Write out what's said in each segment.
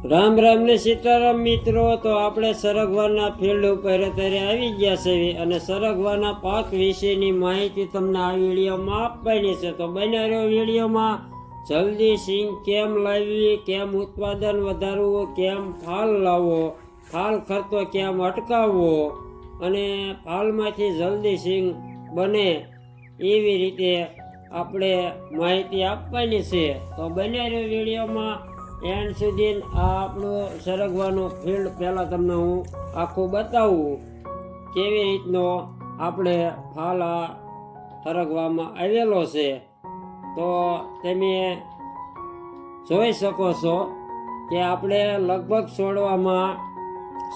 રામ રામ ને સીતારામ મિત્રો, તો આપણે સરગવાના ફિલ્ડ ઉપર અત્યારે આવી ગયા છે અને સરગવાના પાક વિશેની માહિતી તમને આ વિડીયોમાં આપવાની છે. તો બનાવ્યો વિડીયોમાં, જલ્દી સિંગ કેમ લાવવી કેમ ઉત્પાદન વધારવું, કેમ ફાલ લાવવો, ફાલ ખર્ચો કેમ અટકાવવો અને ફાલમાંથી જલ્દી સિંગ બને એવી રીતે આપણે માહિતી આપવાની છે. તો બનાવ્યો વિડીયોમાં એન્ડ સુધી આ આપણું સરગવાનો ફિલ્ડ પહેલાં તમને હું આખું બતાવું કેવી રીતનો આપણે ફાલ સરગવામાં આવેલો છે. તો તમે જોઈ શકો છો કે આપણે લગભગ છોડવામાં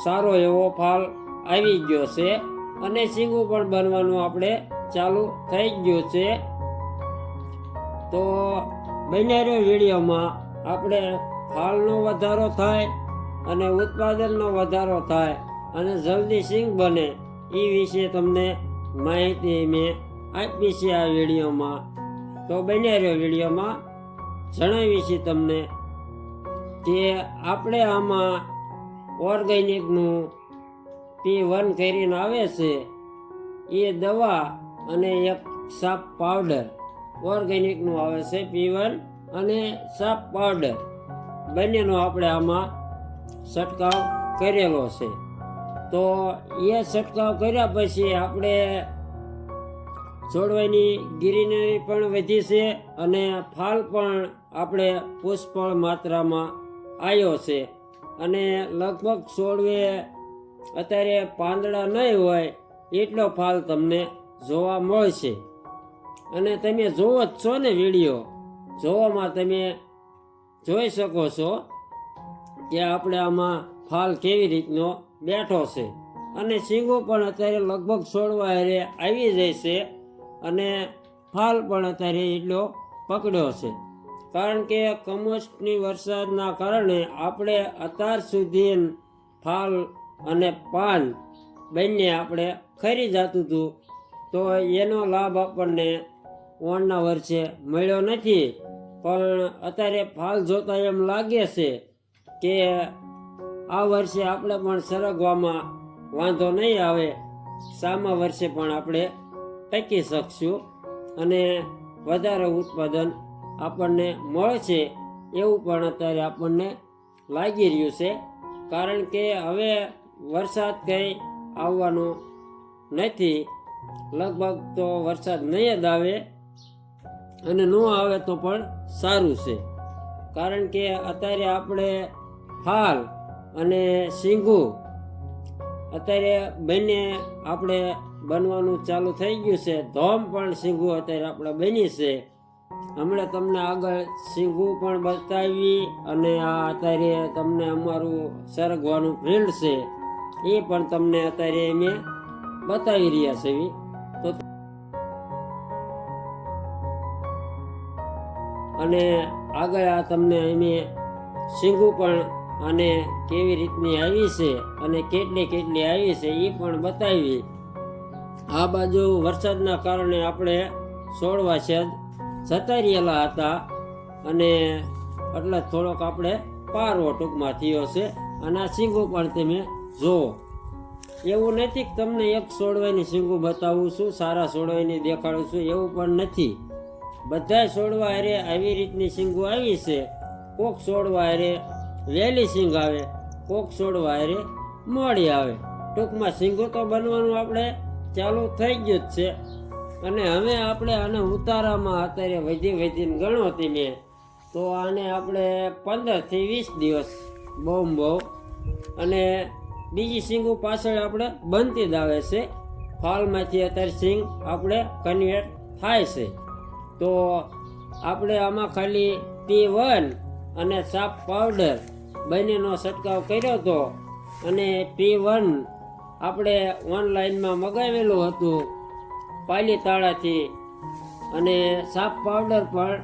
સારો એવો ફાલ આવી ગયો છે અને સીંગું પણ બનવાનું આપણે ચાલુ થઈ ગયું છે. તો બન્યા વિડીયોમાં આપણે ફાલનો વધારો થાય અને ઉત્પાદનનો વધારો થાય અને જલ્દી સિંગ બને એ વિશે તમને માહિતી મેં આપી છે આ વિડીયોમાં. તો બન્યા રહ્યો વિડીયોમાં. જણાવી છે તમને કે આપણે આમાં ઓર્ગેનિકનું પી વન કરીને આવે છે, એ દવા અને એક સાપ પાવડર ઓર્ગેનિકનું આવે છે પી વન અને સાપ પાવડર. બંનેનો આપણે આમાં છંટકાવ કરેલો છે. તો એ છંટકાવ કર્યા પછી આપણે છોડવાની ગ્રીનરી પણ વધી છે અને ફાલ પણ આપણે પુષ્પળ માત્રામાં આવ્યો છે. અને લગભગ છોડવે અત્યારે પાંદડા નહીં હોય એટલો ફાલ તમને જોવા મળશે. અને તમે જોવો જ છો ને વીડિયો. જોવામાં તમે જોઈ શકો છો કે આપણે આમાં ફાલ કેવી રીતનો બેઠો છે. અને શીંગો પણ અત્યારે લગભગ છોડવા હારે આવી જાય છે અને ફાલ પણ અત્યારે એટલો પકડ્યો છે. કારણ કે કમોસમી વરસાદના કારણે આપણે અત્યાર સુધી ફાલ અને પાન બંને આપણે ખરી જતું હતું. તો એનો લાભ આપણને ઓણના વર્ષે મળ્યો નથી. પણ અત્યારે ફાલ જોતા એમ લાગે છે કે આ વર્ષે આપણે પણ સરગવામાં વાંધો નહીં આવે. સામા વર્ષે પણ આપણે ટકી શકશું અને વધારે ઉત્પાદન આપણને મળશે એવું પણ અત્યારે આપણને લાગી રહ્યું છે. કારણ કે હવે વરસાદ કંઈ આવવાનો નથી. લગભગ તો વરસાદ નહીં જ આવે. અને ન આવે તો પણ સારું છે. કારણ કે અત્યારે આપણે ફાલ અને શીંગું અત્યારે બંને આપણે બનવાનું ચાલુ થઈ ગયું છે. ધોમ પણ શીંગું અત્યારે આપણે બની છે. હમણાં તમને આગળ શીંગું પણ બતાવી અને આ અત્યારે તમને અમારું સરગવાનું ફિલ્ડ છે. એ પણ તમને અત્યારે અમે બતાવી રહ્યા છે અને આગળ આ તમને એની શીંગું પણ અને કેવી રીતની આવી છે અને કેટલી કેટલી આવી છે એ પણ બતાવી. આ બાજુ વરસાદના કારણે આપણે છોડવા છેદ જતા રહેલા હતા અને એટલે થોડોક આપણે પારવો ટૂંકમાં થયો છે. અને આ શીંગું પણ તમે જુઓ. એવું નથી કે તમને એક સોળવાની શીંગું બતાવું છું, સારા સોળવાની દેખાડું છું, એવું પણ નથી. બધા છોડવા હારે આવી રીતની સિંગો આવી છે. કોક છોડવા હારે વહેલી સિંગ આવે, કોક છોડવા હારે મોડી આવે. ટૂંકમાં સિંગો તો બનવાનું આપણે ચાલુ થઈ ગયું જ છે. અને હવે આપણે આને ઉતારામાં અત્યારે વધી વધીને ગણો તમે તો આને આપણે પંદરથી વીસ દિવસ બહુ બહુ. અને બીજી સિંગો પાછળ આપણે બનતી જ આવે છે. ફાલમાંથી અત્યારે સિંગ આપણે કન્વર્ટ થાય છે. તો આપણે આમાં ખાલી પી વન અને સાપ પાવડર બંનેનો છંટકાવ કર્યો હતો. અને પી વન આપણે ઓનલાઈનમાં મગાવેલું હતું પાલીતાળાથી અને સાપ પાવડર પણ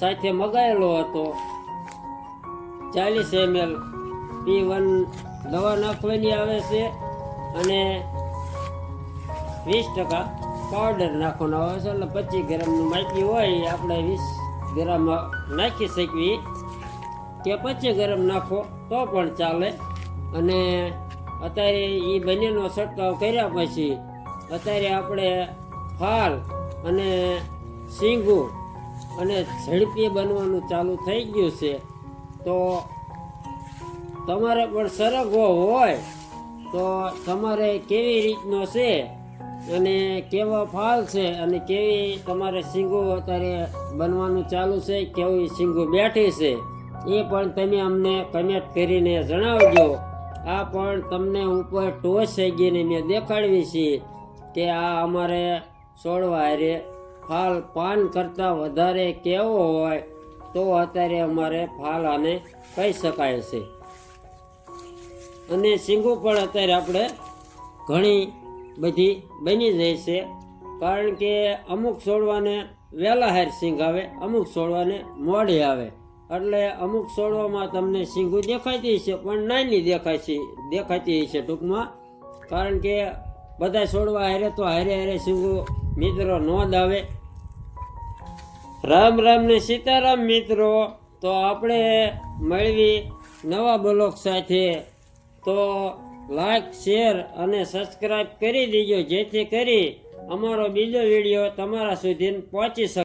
સાથે મગાવેલો હતો. ચાલીસ એમએલ પી વન દવા નાખવાની આવે છે. અને વીસ ટકા પાવડર નાખવાનો આવે છે એટલે પચીસ ગ્રામનું માટી હોય આપણે વીસ ગ્રામ નાખી શકીએ. કે પચીસ ગરમ નાખો તો પણ ચાલે. અને અત્યારે એ બંનેનો છંટકાવ કર્યા પછી અત્યારે આપણે ફાલ અને શીંગું અને ઝડપી બનવાનું ચાલુ થઈ ગયું છે. તો તમારે પણ સરગવો હોય તો તમારે કેવી રીતનો છે અને કેવો ફાલ છે અને કેવી તમારે સિંગો અત્યારે બનવાનું ચાલુ છે, કેવી સિંગો બેઠી છે, એ પણ તમે અમને કમેન્ટ કરીને જણાવજો. આ પણ તમને ઉપર ટોચ થઈ ગઈને મેં દેખાડવી છે કે આ અમારે છોડવા હારે ફાલ પાન કરતાં વધારે કેવો હોય તો અત્યારે અમારે ફાલ આને કહી શકાય છે. અને સિંગો પણ અત્યારે આપણે ઘણી બધી બની જાય છે. કારણ કે અમુક છોડવાને વહેલા હાર સિંગ આવે, અમુક છોડવાને મોડે આવે. એટલે અમુક છોડવામાં તમને સિંગું દેખાતી હશે, પણ નાની દેખાય છે દેખાતી હશે ટૂંકમાં. કારણ કે બધા છોડવા હારે તો હારે હારે સિંગું મિત્રો નોંધ આવે. રામ રામ ને સીતારામ મિત્રો, તો આપણે મળવી નવા બ્લોક સાથે. તો લાઈક, શેર અને સબસ્ક્રાઈબ કરી દેજો, જેથી કરી અમારો બીજો વીડિયો તમારા સુધી પહોંચી શકે.